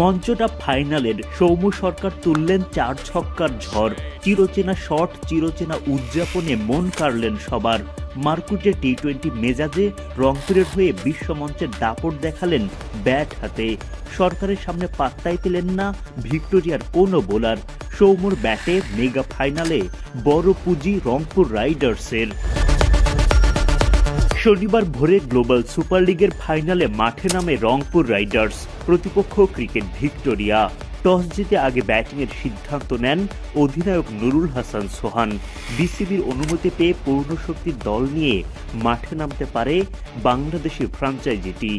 মঞ্চটা ফাইনালের সৌম্য সরকার তুললেন চার ছক্কার ঝড়। চিরচেনা শট, চিরচেনা উদযাপনে মন কাড়লেন সবার। মার্কুটে টি টোয়েন্টি মেজাজে রংপুরের হয়ে বিশ্বমঞ্চের দাপট দেখালেন ব্যাট হাতে। সরকারের সামনে পাত্তাই পেলেন না ভিক্টোরিয়ার কোনো বোলার। সৌম্যর ব্যাটে মেগা ফাইনালে বড় পুঁজি রংপুর রাইডার্সের। শনিবার ভোরে গ্লোবাল সুপার লিগের ফাইনালে মাঠে নামে রংপুর রাইডার্স, প্রতিপক্ষ ক্রিকেট ভিক্টোরিয়া। টস জিতে আগে ব্যাটিংয়ের সিদ্ধান্ত নেন অধিনায়ক নুরুল হাসান সোহান। বিসিবির অনুমতি পেয়ে পূর্ণ শক্তির দল নিয়ে মাঠে নামতে পারে বাংলাদেশের ফ্রাঞ্চাইজিটি।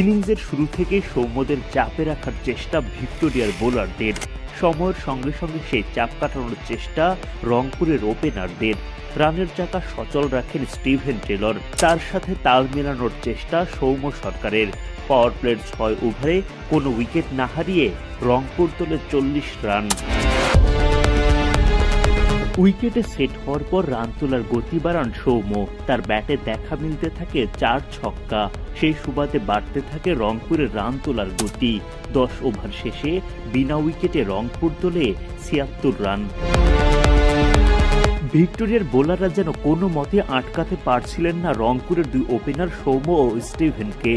ইনিংসের শুরু থেকে সৌম্যদের চাপে রাখার চেষ্টা ভিক্টোরিয়ার বোলারদের। সময়ের সঙ্গে সঙ্গে সেই চাপ কাটানোর চেষ্টা রংপুরের ওপেনারদের। রানের চাকা সচল রাখেন স্টিভেন টেলর। তার সাথে তাল মেলানোর চেষ্টা সৌম্য সরকারের। পাওয়ার প্লের ছয় ওভারে কোনো উইকেট না হারিয়ে রংপুর তোলে চল্লিশ রান। উইকেটে সেট হওয়ার পর রান তোলার গতি বাড়ান সৌম্য। তার ব্যাটে দেখা মিলতে থাকে চার ছক্কা। সেই সুবাদে বাড়তে থাকে রংপুরের রান তোলার গতি। দশ ওভার শেষে বিনা উইকেটে রংপুর দলে ছিয়াত্তর রান। ভিক্টোরিয়ার বোলাররা যেন কোনো মতে আটকাতে পারছিলেন না রংপুরের দুই ওপেনার সৌম্য ও স্টিভেনকে।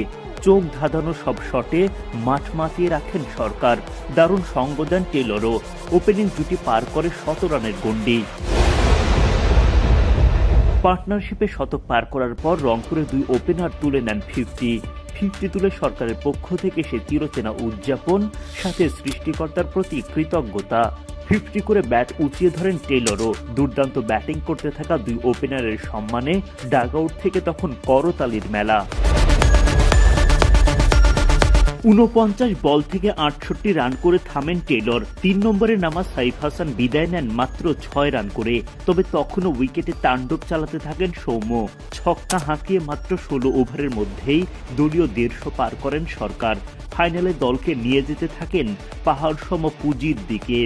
চোখ ধাঁধানো সব শটে মাঠ মাতিয়ে রাখেন সরকার। দারুণ সঙ্গ দেন টেলরও। ওপেনিং জুটি পার করে শত রানের গন্ডি পার্টনারশিপে শতক পার করার পর রংপুরের দুই ওপেনার তুলে নেন ফিফটি। ফিফটি তুলে সরকারের পক্ষ থেকে সে চিরচেনা উদযাপন, সাথে সৃষ্টিকর্তার প্রতি কৃতজ্ঞতা। ফিফটি করে ব্যাট উঁচিয়ে ধরেন টেলরও দুর্দান্ত ব্যাটিং করতে থাকা দুই ওপেনারের সম্মানে ডাগ থেকে তখন করতালির মেলা। উনপঞ্চাশ বল থেকে আটষট্টি রান করে থামেন টেলর তিন নম্বরে নামা সাইফ হাসান বিদায় নেন মাত্র ছয় রান করে। তবে তখনও উইকেটে তাণ্ডব চালাতে থাকেন সৌম্য। ছক্কা হাঁকিয়ে মাত্র ষোলো ওভারের মধ্যেই দলীয় দেড়শো পার করেন সরকার। ফাইনালে দলকে নিয়ে যেতে থাকেন পাহাড় সম পুঁজির দিকে।